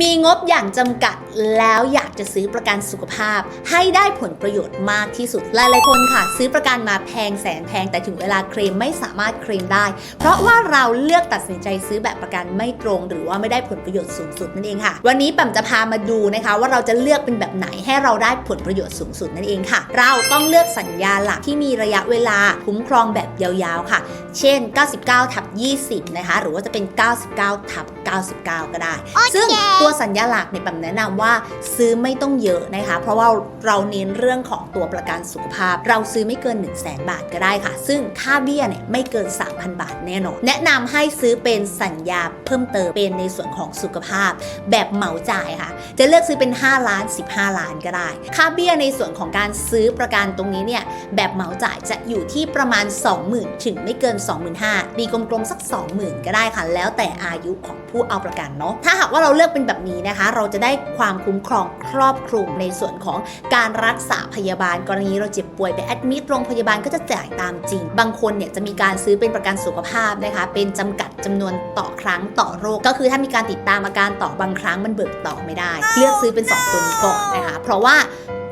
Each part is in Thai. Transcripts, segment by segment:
มีงบอย่างจำกัดแล้วอยากจะซื้อประกันสุขภาพ ให้ได้ผลประโยชน์มากที่สุด หลายๆคนค่ะ ซื้อประกันมาแพงแสนแพงแต่ถึงเวลาเคลมไม่สามารถเคลมได้ เพราะว่าเราเลือกตัดสินใจซื้อแบบประกันไม่ตรง หรือว่าไม่ได้ผลประโยชน์สูงสุดนั่นเองค่ะ วันนี้ปั๊มจะพามาดูนะคะ ว่าเราจะเลือกเป็นแบบไหนให้เราได้ผลประโยชน์สูงสุดนั่นเองค่ะ เราต้องเลือกสัญญาหลักที่มีระยะเวลาคุ้มครองแบบยาวๆค่ะ เช่น 99ทับ20 นะคะ หรือว่าจะเป็น 99ทับ99 ก็ได้ ซึ่งตัวสัญญาหลักเนี่ยปั๊มแนะนำว่าซื้อไม่ต้องเยอะนะคะ เพราะว่าเราเน้นเรื่องของตัวประกันสุขภาพ เราซื้อไม่เกิน 1 0 0 0 0แบาทก็ได้ค่ะ ซึ่งค่าเบี้ยเนี่ยไม่เกิน 3,000 บาทแน่นอน แนะนำให้ซื้อเป็นสัญญาเพิ่มเติมเป็นในส่วนของสุขภาพ แบบเหมาจ่ายค่ะ จะเลือกซื้อเป็น 5 ล้าน 15 ล้านก็ได้ ค่าเบี้ยในส่วนของการซื้อประกันตรงนี้เนี่ยแบบเหมาจ่ายจะอยู่ที่ประมาณ 20,000 ถึงไม่เกิน 25,000ตีกลมๆสัก 20,000 ก็ได้ค่ะ แล้วแต่อายุของผู้เอาประกันเนาะถ้าหากว่าเราเลือกเป็นแบบนี้นะคะ เราจะได้ความคุ้มครองครอบคลุมในส่วนของการรักษาพยาบาล กรณีเราเจ็บป่วยไปแอดมิดโรงพยาบาลก็จะจ่ายตามจริง บางคนเนี่ยจะมีการซื้อเป็นประกันสุขภาพนะคะ เป็นจำกัดจำนวนต่อครั้งต่อโรค ก็คือถ้ามีการติดตามอาการต่อบางครั้งมันเบิกต่อไม่ได้ เลือกซื้อเป็นสองตัวนี้ก่อนนะคะ เพราะว่า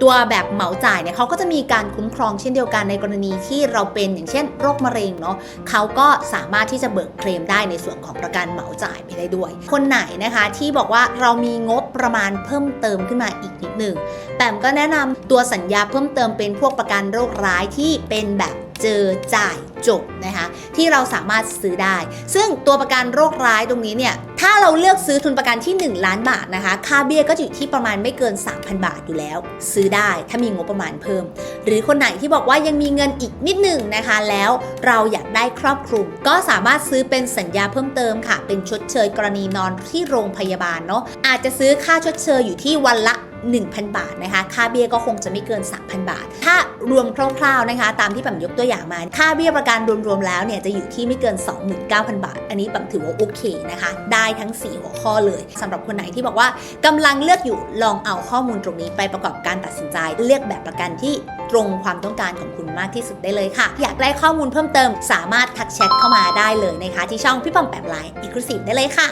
ตัวแบบเหมาจ่ายเนี่ยเขาก็จะมีการคุ้มครองเช่นเดียวกันในกรณีที่เราเป็นอย่างเช่น โรคมะเร็งเนาะเขาก็สามารถที่จะเบิกเคลมได้ในส่วนของประกันเหมาจ่ายไปได้ด้วย คนไหนนะคะที่บอกว่าเรามีงบประมาณเพิ่มเติมขึ้นมาอีกนิดหนึ่งแต่ก็แนะนำตัวสัญญาเพิ่มเติมเป็นพวกประกันโรคร้ายที่เป็นแบบเจอจ่ายจบนะคะที่เราสามารถซื้อได้ ซึ่งตัวประกันโรคร้ายตรงนี้เนี่ยถ้าเราเลือกซื้อทุนประกันที่ 1 ล้านบาทนะคะ ค่าเบี้ยก็จะอยู่ที่ประมาณไม่เกิน 3,000 บาทอยู่แล้ว ซื้อได้ถ้ามีงบประมาณเพิ่ม หรือคนไหนที่บอกว่ายังมีเงินอีกนิดหนึ่งนะคะ แล้วเราอยากได้ครอบคลุม ก็สามารถซื้อเป็นสัญญาเพิ่มเติมค่ะ เป็นชดเชยกรณีนอนที่โรงพยาบาลเนาะอาจจะซื้อค่าชดเชยอยู่ที่วันละ1,000 บาทนะคะ ค่าเบี้ยก็คงจะไม่เกิน 3,000 บาท ถ้ารวมคร่าวๆนะคะ ตามที่ปั๊มยกตัวอย่างมา ค่าเบี้ยประกันรวมๆแล้วเนี่ยจะอยู่ที่ไม่เกิน 29,000 บาท อันนี้ปั๊มถือว่าโอเคนะคะ ได้ทั้ง 4 หัวข้อเลยสำหรับคนไหนที่บอกว่ากำลังเลือกอยู่ลองเอาข้อมูลตรงนี้ไปประกอบการตัดสินใจ เลือกแบบประกันที่ตรงความต้องการของคุณมากที่สุดได้เลยค่ะ อยากได้ข้อมูลเพิ่มเติม สามารถทักแชทเข้ามาได้เลยนะคะ ที่ช่องพี่ปอมแปบไลน์อีกคลูซีฟได้เลยค่ะ